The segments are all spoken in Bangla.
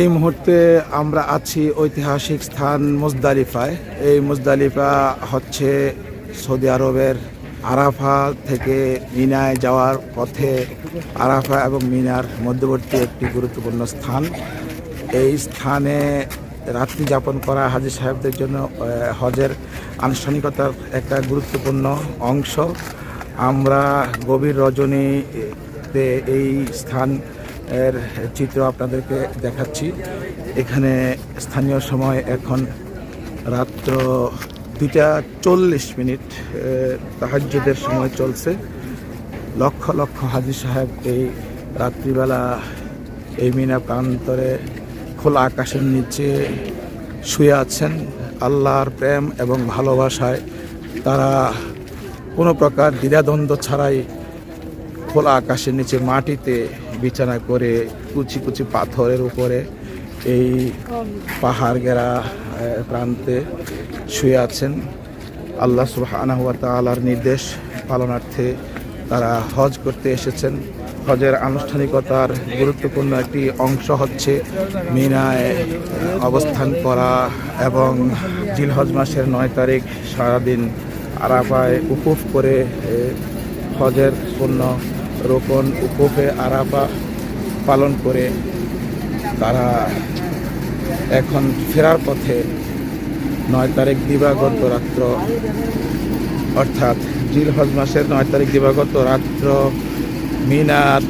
এই মুহূর্তে আমরা আছি ঐতিহাসিক স্থান মুজদালিফায়। এই মুজদালিফা হচ্ছে সৌদি আরবের আরাফা থেকে মিনায় যাওয়ার পথে আরাফা এবং মিনার মধ্যবর্তী একটি গুরুত্বপূর্ণ স্থান। এই স্থানে রাত্রি যাপন করা হাজি সাহেবদের জন্য হজের আনুষ্ঠানিকতার একটা গুরুত্বপূর্ণ অংশ। আমরা গভীর রজনীতে এই স্থান এর চিত্র আপনাদেরকে দেখাচ্ছি। এখানে স্থানীয় সময় এখন রাত্র দুইটা চল্লিশ মিনিট তাহাজ্যদের সময় চলছে। লক্ষ লক্ষ হাজি সাহেব এই রাত্রিবেলা এই মিনা প্রান্তরে খোলা আকাশের নিচে শুয়ে আছেন। আল্লাহর প্রেম এবং ভালোবাসায় তারা কোনো প্রকার দ্বিধাদ্বন্দ্ব ছাড়াই খোলা আকাশের নিচে মাটিতে বিছানা করে কুচি কুচি পাথরের উপরে এই পাহাড় গেরা প্রান্তে শুয়ে আছেন। আল্লাহ সুবহানাহু ওয়া তাআলার নির্দেশ পালনার্থে তারা হজ করতে এসেছেন। হজের আনুষ্ঠানিকতার গুরুত্বপূর্ণ একটি অংশ হচ্ছে মিনায় অবস্থান করা এবং জিলহজ মাসের নয় তারিখ সারাদিন আরাফায় উকুফ করে হজের পূর্ণ রোপণ উকুফে আরাফা পালন করে তারা এখন ফেরার পথে নয় তারিখ দিবাগত রাত্র, অর্থাৎ জিলহজ মাসের নয় তারিখ দিবাগত রাত্র মিনার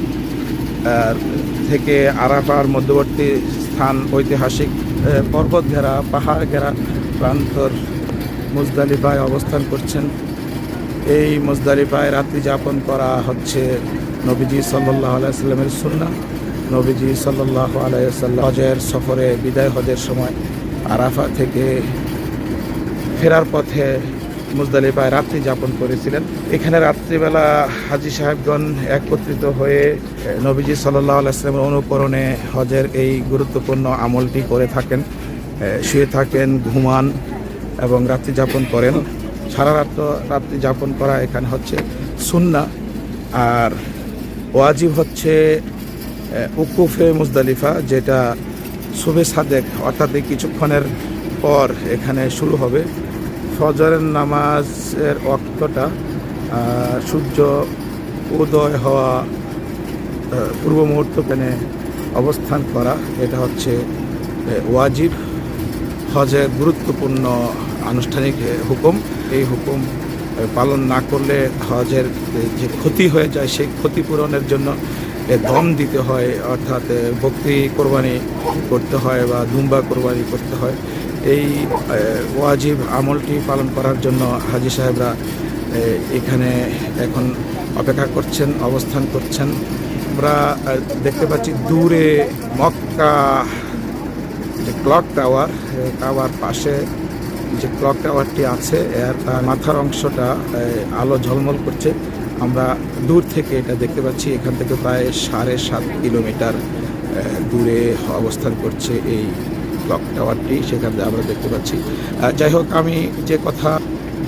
থেকে আরাফার মধ্যবর্তী স্থান ঐতিহাসিক পর্বত ঘেরা পাহাড় ঘেরা প্রান্তর মুজদালিফায় অবস্থান করছেন। এই মুজদালিফায় রাত্রি যাপন করা হচ্ছে নবীজি সাল্লাহ আলাইসাল্লামের সুন্না নবীজি সাল্লাহ আলাইসাল্লাম হজের সফরে, বিদায় হজের সময় আরাফা থেকে ফেরার পথে মুজদালিফায় রাত্রি যাপন করেছিলেন। এখানে রাত্রিবেলা হাজি সাহেবগণ একত্রিত হয়ে নবীজি সাল্লাহ আলাইসলামের অনুকরণে হজের এই গুরুত্বপূর্ণ আমলটি করে থাকেন। শুয়ে থাকেন, ঘুমান এবং রাত্রি যাপন করেন। সারা রাত্র রাত্রি যাপন করা এখানে হচ্ছে সুন্না। আর ওয়াজিব হচ্ছে উকুফে মুজদালিফা, যেটা শুভে সাদেক, অর্থাৎ কিছুক্ষণের পর এখানে শুরু হবে। ফজরের নামাজের অক্তটা সূর্য উদয় হওয়া পূর্ব মুহূর্ত পেনে অবস্থান করা, এটা হচ্ছে ওয়াজিব। হজের গুরুত্বপূর্ণ আনুষ্ঠানিক হুকুম। এই হুকুম পালন না করলে হজের যে ক্ষতি হয়ে যায় সেই ক্ষতিপূরণের জন্য দম দিতে হয়, অর্থাৎ বকরি কোরবানি করতে হয় বা দুম্বা কোরবানি করতে হয়। এই ওয়াজিব আমলটি পালন করার জন্য হাজি সাহেবরা এখানে এখন অপেক্ষা করছেন, অবস্থান করছেন। আমরা দেখতে পাচ্ছি দূরে মক্কা, যে ক্লক টাওয়ার টাওয়ার পাশে যে ক্লক টাওয়ারটি আছে, এর মাথার অংশটা আলো ঝলমল করছে। আমরা দূর থেকে এটা দেখতে পাচ্ছি, এখান থেকে প্রায় সাড়ে সাত কিলোমিটার দূরে অবস্থান করছে এই ক্লক টাওয়ারটি, সেখান থেকে আমরা দেখতে পাচ্ছি। যাই হোক, আমি যে কথা,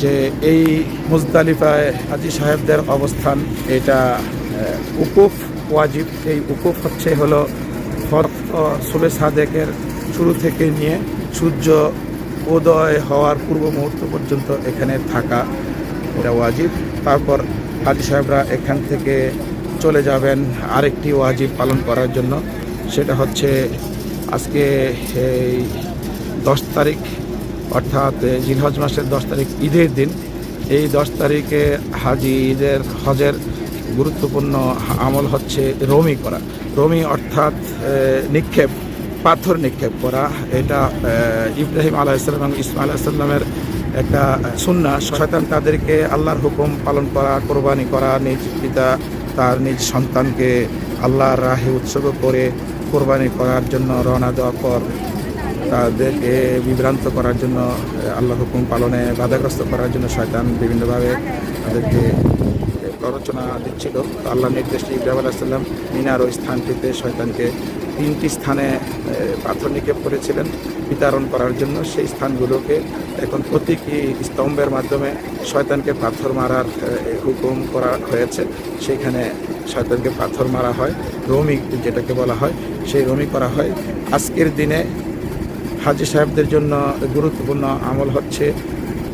যে এই মুজদালিফায় হাজি সাহেবদের অবস্থান, এটা উকুফ ওয়াজিব। এই উকুফ হচ্ছে হলো ফরক সুবে সাদেকের শুরু থেকে নিয়ে সূর্য উদয় হওয়ার পূর্ব মুহূর্ত পর্যন্ত এখানে থাকা এটা ওয়াজিব। তারপর হাজি সাহেবরা এখান থেকে চলে যাবেন আরেকটি ওয়াজিব পালন করার জন্য। সেটা হচ্ছে আজকে এই দশ তারিখ, অর্থাৎ জিলহজ মাসের দশ তারিখ ঈদের দিন। এই দশ তারিখে হাজি ঈদের, হজের গুরুত্বপূর্ণ আমল হচ্ছে রমি করা। রমি অর্থাৎ নিক্ষেপ। পাথর নিক্ষেপ করা এটা ইব্রাহিম আলাইসাল্লাম এবং ইসমাইল আলাইসাল্লামের একটা সুন্না শয়তান তাদেরকে আল্লাহর হুকুম পালন করা কোরবানি করা নিজ পিতা তার নিজ সন্তানকে আল্লাহর রাহে উৎসর্গ করে কোরবানি করার জন্য রওনা দেওয়ার পর তাদেরকে বিভ্রান্ত করার জন্য আহ, আল্লাহর হুকুম পালনে বাধাগ্রস্ত করার জন্য শয়তান বিভিন্নভাবে তাদেরকে প্ররোচনা দিচ্ছিল। আল্লাহ নির্দেশ ইব্রাহিম আলাহিসাল্লাম মিনার ওই স্থানটিতে শয়তানকে তিনটি স্থানে পাথর নিক্ষেপ করেছিলেন বিতরণ করার জন্য। সেই স্থানগুলোকে এখন প্রতীকী স্তম্ভের মাধ্যমে শয়তানকে পাথর মারার হুকুম করা হয়েছে। সেখানে শয়তানকে পাথর মারা হয়, রমি যেটাকে বলা হয়, সেই রমি করা হয়। আজকের দিনে হাজি সাহেবদের জন্য গুরুত্বপূর্ণ আমল হচ্ছে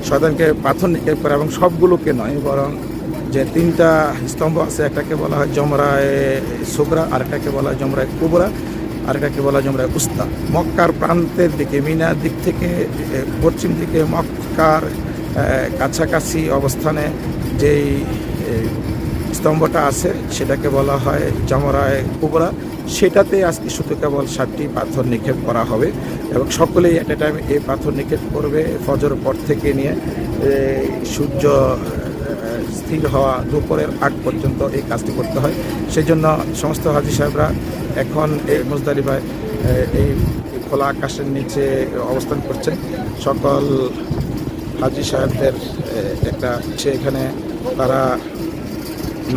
শয়তানকে পাথর নিক্ষেপ করা এবং সবগুলোকে নয়, বরং যে তিনটা স্তম্ভ আছে, একটাকে বলা হয় জমরায় সুবরা আরেকটাকে বলা হয় জমরায় কুবরা। আরেকটাকে বলা হয় জমরায় উস্তা মক্কার প্রান্তের দিকে, মিনার দিক থেকে পশ্চিম দিকে, মক্কার কাছাকাছি অবস্থানে যেই স্তম্ভটা আছে, সেটাকে বলা হয় জামরায় কুবরা। সেটাতে আজকে শুধু কেবল সাতটি পাথর নিক্ষেপ করা হবে এবং সকলেই এট এ টাইম এই পাথর নিক্ষেপ করবে, ফজর পর থেকে নিয়ে সূর্য স্থির হওয়া দুপুরের আগ পর্যন্ত এই কাজটি করতে হয়। সেই জন্য সমস্ত হাজি সাহেবরা এখন এই মুজদালিফায় এই খোলা আকাশের নিচে অবস্থান করছেন। সকল হাজি সাহেবদের একটা এখানে তারা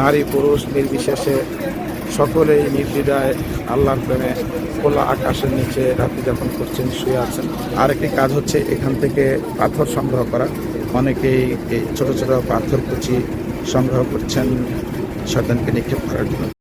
নারী, পুরুষ নির্বিশেষে সকলেই নির্দ্বিধায় আল্লাহর প্রেমে খোলা আকাশের নিচে রাত্রি যাপন করছেন, শুয়ে আছেন। আরেকটি কাজ হচ্ছে এখান থেকে পাথর সংগ্রহ করা। অনেকেই এই ছোট ছোট পাথর কুচি সংগ্রহ করছেন শয়তানকে নিক্ষেপ করার জন্য।